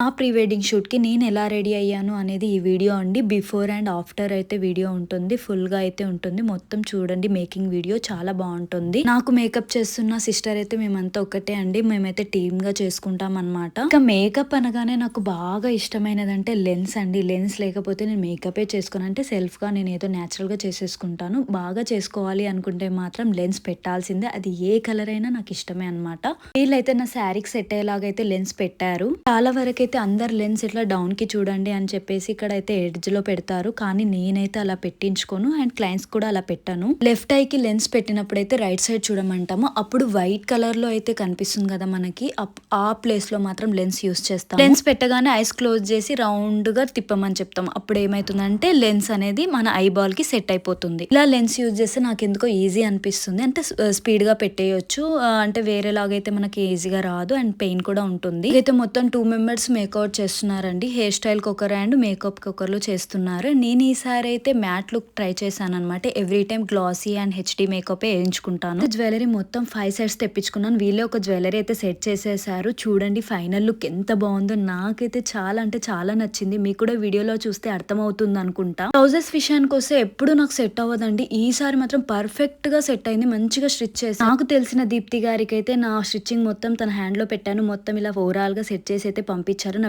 ఆ pre wedding షూట్‌కి నేను ఎలా రెడీ అయ్యాను అనేది ఈ వీడియో అండి. బిఫోర్ అండ్ ఆఫ్టర్ అయితే వీడియో ఉంటుంది. ఫుల్‌గా అయితే ఉంటుంది. మొత్తం చూడండి మేకింగ్ వీడియో చాలా బాగుంటుంది నాకు మేకప్ చేస్తున్న సిస్టర్ అయితే మేమంతా ఒక్కటే అండి. మేమైతే టీమ్‌గా చేసుకుంటామనమాట. ఇంకా మేకప్ అనగానే నాకు బాగా ఇష్టమైనదంటే లెన్స్ అండి. లెన్స్ లేకపోతే నేను మేకపే చేసుకోను. అంటే సెల్ఫ్‌గా నేను ఏదో న్యాచురల్‌గా చేసేసుకుంటాను. బాగా చేసుకోవాలి అనుకుంటే మాత్రం లెన్స్ పెట్టాల్సిందే. అది ఏ కలర్ అయినా నాకు ఇష్టమే అనమాట. వీళ్ళైతే నా శారీకి సెట్ అయ్యేలాగైతే లెన్స్ పెట్టారు. చాలా వరకు ఇక్కడైతే అందరు లెన్స్ ఇట్లా డౌన్‌కి చూడండి అని చెప్పేసి ఇక్కడైతే ఎడ్జ్‌లో పెడతారు. కానీ నేనైతే అలా పెట్టించుకోను. అండ్ క్లయింట్స్ కూడా అలా పెట్టను. లెఫ్ట్ ఐకి లెన్స్ పెట్టినప్పుడు అయితే రైట్ సైడ్ చూడమంటాము. అప్పుడు వైట్ కలర్‌లో అయితే కనిపిస్తుంది కదా మనకి. అప్ ఆ ప్లేస్‌లో మాత్రం లెన్స్ యూస్ చేస్తాం లెన్స్ పెట్టగానే ఐస్ క్లోజ్ చేసి రౌండ్‌గా తిప్పమని చెప్తాం. అప్పుడు ఏమైతుందంటే లెన్స్ అనేది మన ఐబాల్‌కి సెట్ అయిపోతుంది. ఇలా లెన్స్ యూజ్ చేస్తే నాకు ఎందుకో ఈజీ అనిపిస్తుంది. అంటే స్పీడ్‌గా పెట్టేయొచ్చు. అంటే వేరేలాగైతే మనకి ఈజీగా రాదు. అండ్ పెయిన్ కూడా ఉంటుంది. అయితే మొత్తం టూ మెంబర్స్ మేకౌట్ చేస్తున్నారండి. హెయిర్ స్టైల్‌కి ఒకరు అండ్ మేకప్‌కి ఒకరు చేస్తున్నారు. నేను ఈసారి అయితే మ్యాట్ లుక్ ట్రై చేశాననమాట. Every time glossy and HD మేకపే వేయించుకుంటాను జ్యువెలరీ మొత్తం ఫైవ్ సెట్స్ తెప్పించుకున్నాను. వీళ్ళే ఒక జ్యువెలరీ అయితే సెట్ చేసేసారు. చూడండి ఫైనల్ లుక్ ఎంత బాగుందో నాకైతే చాలా అంటే చాలా నచ్చింది. మీకు కూడా వీడియోలో చూస్తే అర్థమవుతుంది అనుకుంటా. హౌసెస్ విషయానికి వస్తే ఎప్పుడు నాకు సెట్ అవ్వదండి. ఈసారి మాత్రం పర్ఫెక్ట్గా సెట్ అయింది. మంచిగా స్టిచ్ చేసి నాకు తెలిసిన దీప్తి గారికైతే నా స్టిచ్చింగ్ మొత్తం తన హ్యాండ్లో పెట్టాను. మొత్తం ఇలా ఓవరాల్గా సెట్ చేసి అయితే పంపించాను నా వెడ్